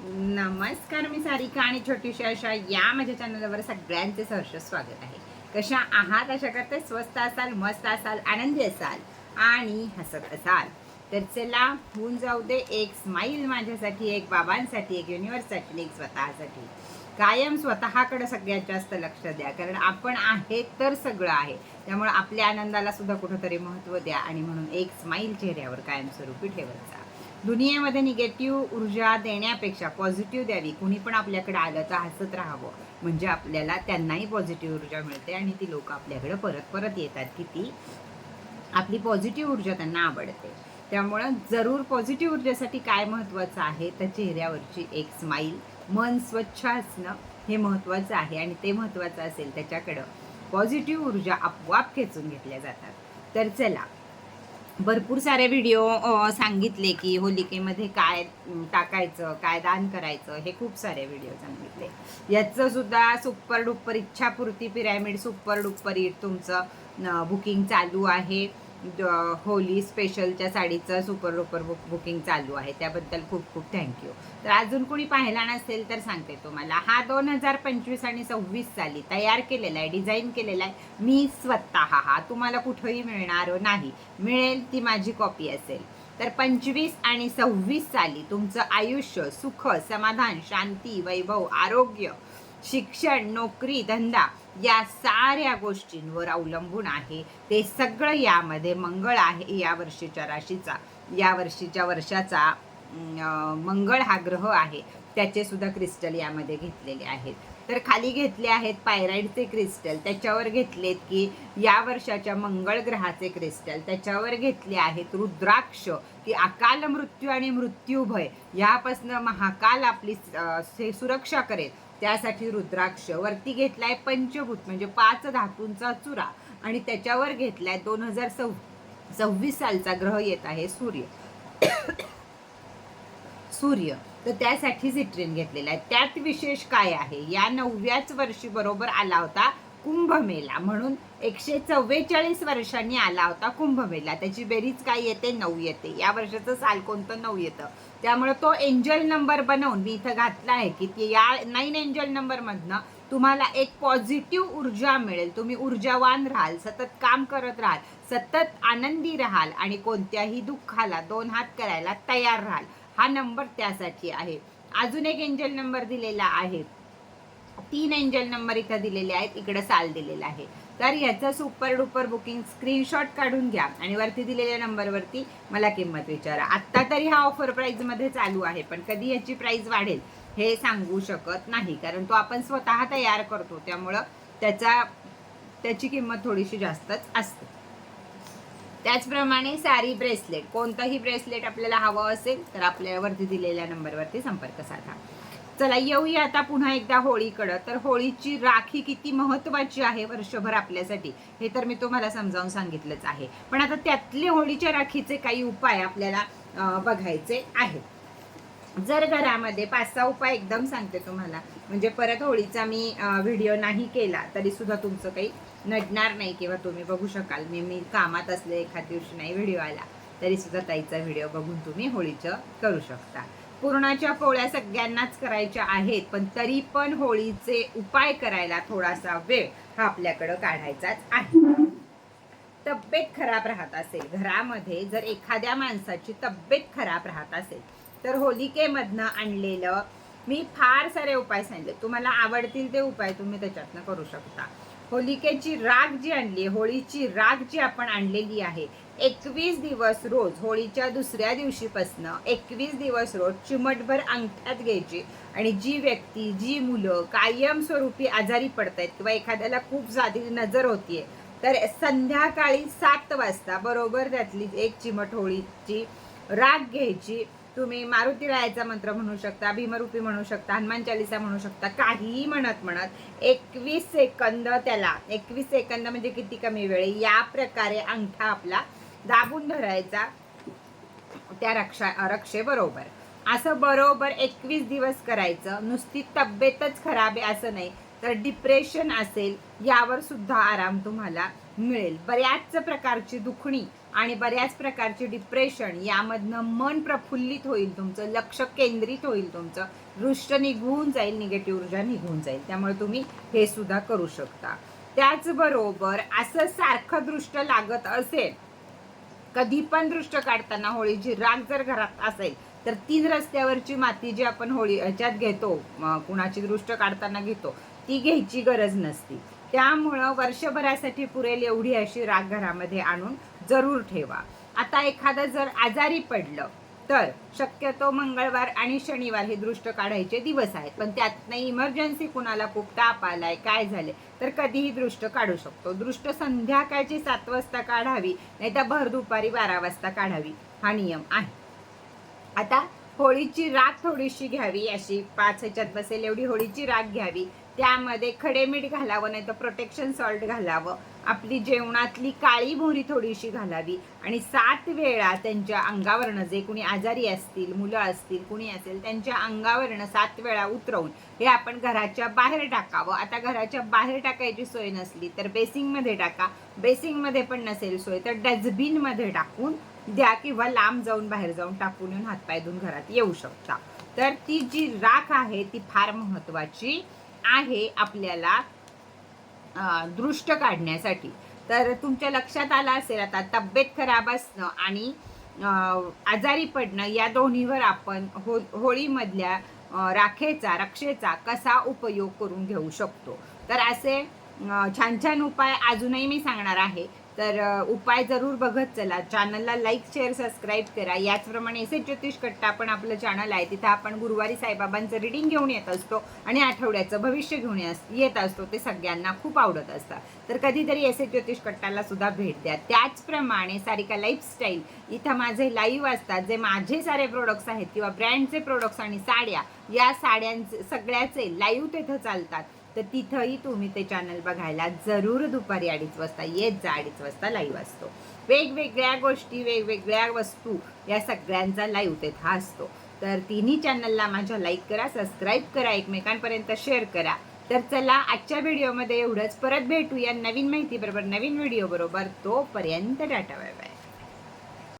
नमस्कार मी सारिका आणि छोटीशी अशा या माझ्या चॅनलवर सगळ्यांचे सहर्ष स्वागत आहे. कशा आहात? अशा करते स्वस्त असाल मस्त असाल आनंदी असाल आणि हसत असाल. तर चला होऊन जाऊ दे एक स्माईल माझ्यासाठी एक बाबांसाठी एक युनिव्हर्ससाठी एक स्वतःसाठी. कायम स्वतःकडे सगळ्यात जास्त लक्ष द्या. कारण आपण आहे तर सगळं आहे. त्यामुळे आपल्या आनंदाला सुद्धा कुठंतरी महत्त्व द्या आणि म्हणून एक स्माईल चेहऱ्यावर कायमस्वरूपी ठेवत जा. दुनियेमध्ये निगेटिव्ह ऊर्जा देण्यापेक्षा पॉझिटिव्ह द्यावी. कुणी पण आपल्याकडे आलं तर हसत राहावं. म्हणजे आपल्याला त्यांनाही पॉझिटिव्ह ऊर्जा मिळते आणि ती लोक आपल्याकडे परत परत येतात की ती आपली पॉझिटिव्ह ऊर्जा त्यांना आवडते. त्यामुळं जरूर पॉझिटिव्ह ऊर्जेसाठी काय महत्त्वाचं आहे? तर चेहऱ्यावरची एक स्माईल मन स्वच्छ असणं हे महत्त्वाचं आहे आणि ते महत्त्वाचं असेल त्याच्याकडं पॉझिटिव्ह ऊर्जा आपोआप खेचून घेतल्या जातात. तर चला भरपूर सारे व्हिडिओ सांगितले की होलिकेमध्ये काय टाकायचं काय दान करायचं हे खूप सारे व्हिडिओ सांगितले. याचं सुद्धा सुपर डुप्पर इच्छापूर्ती पिरॅमिड सुपर डुप्पर इट तुमचं बुकिंग चालू आहे. होली स्पेशलच्या साडीचं सुपर डुपर बुक बुकिंग चालू आहे. त्याबद्दल खूप खूप थँक्यू तर अजून कोणी पाहिला नसेल तर सांगते तुम्हाला. हा दोन हजार पंचवीस आणि सव्वीस साली तयार केलेला आहे डिझाईन केलेला आहे. मी स्वतः हा. तुम्हाला कुठंही मिळणार नाही. मिळेल ती माझी कॉपी असेल. तर पंचवीस आणि सव्वीस साली तुमचं आयुष्य सुख समाधान शांती वैभव आरोग्य शिक्षण नोकरी धंदा या साऱ्या गोष्टींवर अवलंबून आहे. ते सगळं यामध्ये मंगळ आहे या वर्षीच्या राशीचा. या वर्षीच्या वर्षाचा मंगळ हा ग्रह आहे. त्याचे सुद्धा क्रिस्टल यामध्ये घेतलेले आहेत. तर खाली घेतले आहेत पायराईडचे क्रिस्टल त्याच्यावर घेतलेत की या वर्षाच्या मंगळ ग्रहाचे क्रिस्टल त्याच्यावर घेतले आहेत रुद्राक्ष की अकाल मृत्यू आणि मृत्यूभय. यापासनं महाकाल आपली सुरक्षा करेल. त्यासाठी रुद्राक्ष वरती घेतलाय पंचभूत म्हणजे पाच धातूंचा चुरा. आणि त्याच्यावर घेतलाय दोन हजार सव सव्वीस सालचा ग्रह येत आहे सूर्य. सूर्य तर त्यासाठी सिट्रिन घेतलेला आहे. त्यात विशेष काय आहे? या नवव्याच वर्षी बरोबर आला होता कुंभमेला म्हणून एकशे चव्वेचाळीस वर्षांनी आला होता कुंभमेला. त्याची बेरीज काय येते? नऊ येते. या वर्षाचं साल कोणतं? नऊ येतं. त्यामुळे तो एंजल नंबर बनवून मी इथं घातला आहे की ती या नाईन एंजल नंबरमधनं तुम्हाला एक पॉझिटिव्ह ऊर्जा मिळेल. तुम्ही ऊर्जावान राहाल सतत काम करत राहाल सतत आनंदी राहाल आणि कोणत्याही दुःखाला दोन हात करायला तयार राहाल. हा नंबर त्यासाठी आहे. अजून एक एंजल नंबर दिलेला आहे. तीन एंजल नंबर इथं दिलेले आहेत इकडं साल दिलेला आहे. तर याचं सुपर डुपर बुकिंग स्क्रीनशॉट काढून घ्या आणि वरती दिलेल्या नंबरवरती मला किंमत विचारा. आत्ता तरी हा ऑफर प्राईजमध्ये चालू आहे पण कधी याची प्राईज वाढेल हे सांगू शकत नाही कारण तो आपण स्वतः तयार करतो त्यामुळं त्याचा त्याची किंमत थोडीशी जास्तच असते. त्याचप्रमाणे सारी ब्रेसलेट कोणतंही ब्रेसलेट आपल्याला हवं असेल तर आपल्यावरती दिलेल्या नंबरवरती संपर्क साधा. चला येऊया आता पुन्हा एकदा होळीकडं. तर होळीची राखी किती महत्वाची आहे वर्षभर आपल्यासाठी हे तर मी तुम्हाला समजावून सांगितलंच आहे. पण आता त्यातले होळीच्या राखीचे काही उपाय आपल्याला बघायचे आहेत. जर घरामध्ये पाच सहा उपाय एकदम सांगते तुम्हाला म्हणजे परत होळीचा मी व्हिडिओ नाही केला तरी सुद्धा तुमचं काही नडणार नाही किंवा तुम्ही बघू शकाल. मी मी कामात असले एखाद दिवशी नाही व्हिडिओ आला तरी सुद्धा ताईचा व्हिडिओ बघून तुम्ही होळीचं करू शकता. पुरणाच्या पोळ्या सगळ्यांनाच करायच्या आहेत पण तरी पण होळीचे उपाय करायला थोडासा वेळ हा आपल्याकडं काढायचाच आहे. तब्येत खराब राहत असेल घरामध्ये जर एखाद्या माणसाची तब्येत खराब राहत असेल तर होलिकेमधनं आणलेलं मी फार सारे उपाय सांगितले. तुम्हाला आवडतील ते उपाय तुम्ही त्याच्यातनं करू शकता. होलिकेची राग जी आणली होळीची राग जी आपण आणलेली आहे एकवीस दिवस रोज होळीच्या दुसऱ्या दिवशीपासनं एकवीस दिवस रोज चिमटभर अंगठ्यात घ्यायची. आणि जी व्यक्ती जी मुलं कायमस्वरूपी आजारी पडत आहेत किंवा एखाद्याला खूप जादी नजर होतीये तर संध्याकाळी सात वाजता बरोबर त्यातली एक चिमट होळीची राग घ्यायची. तुम्ही मारुती रायाचा मंत्र म्हणू शकता भीमरूपी म्हणू शकता हनुमान चालिसा म्हणू शकता काहीही म्हणत म्हणत एकवीस सेकंद त्याला एकवीस सेकंद म्हणजे किती कमी वेळ? या प्रकारे अंगठा आपला दाबून धरायचा त्या रक्षा रक्षेबरोबर. असं बरोबर एकवीस दिवस करायचं. नुसती तब्येतच खराब आहे असं नाही. तर डिप्रेशन असेल यावर सुद्धा आराम तुम्हाला मिळेल. बऱ्याच प्रकारची दुखणी आणि बऱ्याच प्रकारची डिप्रेशन यामधनं मन प्रफुल्लित होईल तुमचं लक्ष केंद्रित होईल तुमचं. दृष्ट निघून जाईल निगेटिव्ह ऊर्जा निघून जाईल. त्यामुळे तुम्ही हे सुद्धा करू शकता. त्याचबरोबर असं सारखं दृष्ट लागत असेल कधी पण दृष्ट काढताना होळीची राग जर घरात असेल तर तीन रस्त्यावरची माती जी आपण होळी ह्याच्यात घेतो कुणाची दृष्ट काढताना घेतो ती घ्यायची गरज नसती. त्यामुळं वर्षभरासाठी पुरेल एवढी अशी राग घरामध्ये आणून जरूर ठेवा. आता एखादं जर आजारी पडलं तर शक्यतो मंगळवार आणि शनिवार हे दृष्ट काढायचे दिवस आहेत. पण त्यात नाही इमर्जन्सी कुणाला खूप ताप आलाय काय झाले तर कधीही दृष्ट काढू शकतो. दृष्ट संध्याकाळची सात वाजता काढावी नाही तर भर दुपारी बारा वाजता काढावी हा नियम आहे. आता होळीची राख थोडीशी घ्यावी अशी पाच ह्याच्यात बसेल एवढी होळीची राख घ्यावी. त्यामध्ये खडे मीठ घालावं नाही तर प्रोटेक्शन सॉल्ट घालावं. आपली जेवणातली काळी मोहरी थोडीशी घालावी. आणि सात वेळा त्यांच्या अंगावरनं जे कुणी आजारी असतील मुलं असतील कुणी असेल त्यांच्या अंगावरनं सात वेळा उतरवून हे आपण घराच्या बाहेर टाकावं. आता घराच्या बाहेर टाकायची सोय नसली तर बेसिंगमध्ये टाका. बेसिंगमध्ये पण नसेल सोय तर डस्टबिनमध्ये टाकून द्या किंवा लांब जाऊन बाहेर जाऊन टाकून येऊन हातपाय धुवून घरात येऊ शकता. तर ती जी राख आहे ती फार महत्त्वाची आहे आपल्याला. दृष्ट काढण्यासाठी. तर तुमच्या लक्षात आलं असेल आता तब्येत खराब असणं आणि आजारी पडणं या दोन्हीवर आपण हो होळीमधल्या राखेचा रक्षेचा कसा उपयोग करून घेऊ शकतो? तर असे छान छान उपाय अजूनही मी सांगणार आहे. तर उपाय जरूर बघत चला. चॅनलला लाईक शेअर सबस्क्राईब करा. याचप्रमाणे एस एच ज्योतिष कट्टा पण आपलं चॅनल आहे. तिथं आपण गुरुवारी साईबाबांचं रिडिंग घेऊन येत असतो आणि आठवड्याचं भविष्य घेऊन येत असतो. ते सगळ्यांना खूप आवडत असतात. तर कधीतरी एस एच ज्योतिष कट्टाला सुद्धा भेट द्या. त्याचप्रमाणे सारिका लाईफस्टाईल इथं माझे लाईव्ह असतात. जे माझे सारे प्रोडक्ट्स आहेत किंवा ब्रँडचे प्रोडक्ट्स आणि साड्या या साड्यांचे सगळ्याचे लाईव्ह तिथं चालतात. तर तिथंही तुम्ही ते चॅनल बघायला जरूर दुपारी अडीच वाजता येत जा अडीच वाजता लाईव्ह असतो. वेगवेगळ्या गोष्टी वेगवेगळ्या वस्तू या सगळ्यांचा लाईव्ह तेथा असतो. तर तिन्ही चॅनलला माझ्या लाईक करा सबस्क्राईब करा एकमेकांपर्यंत शेअर करा. तर चला आजच्या व्हिडिओमध्ये एवढंच. परत भेटूया नवीन माहिती बरोबर नवीन व्हिडिओ बरोबर. तोपर्यंत टाटा बाय बाय.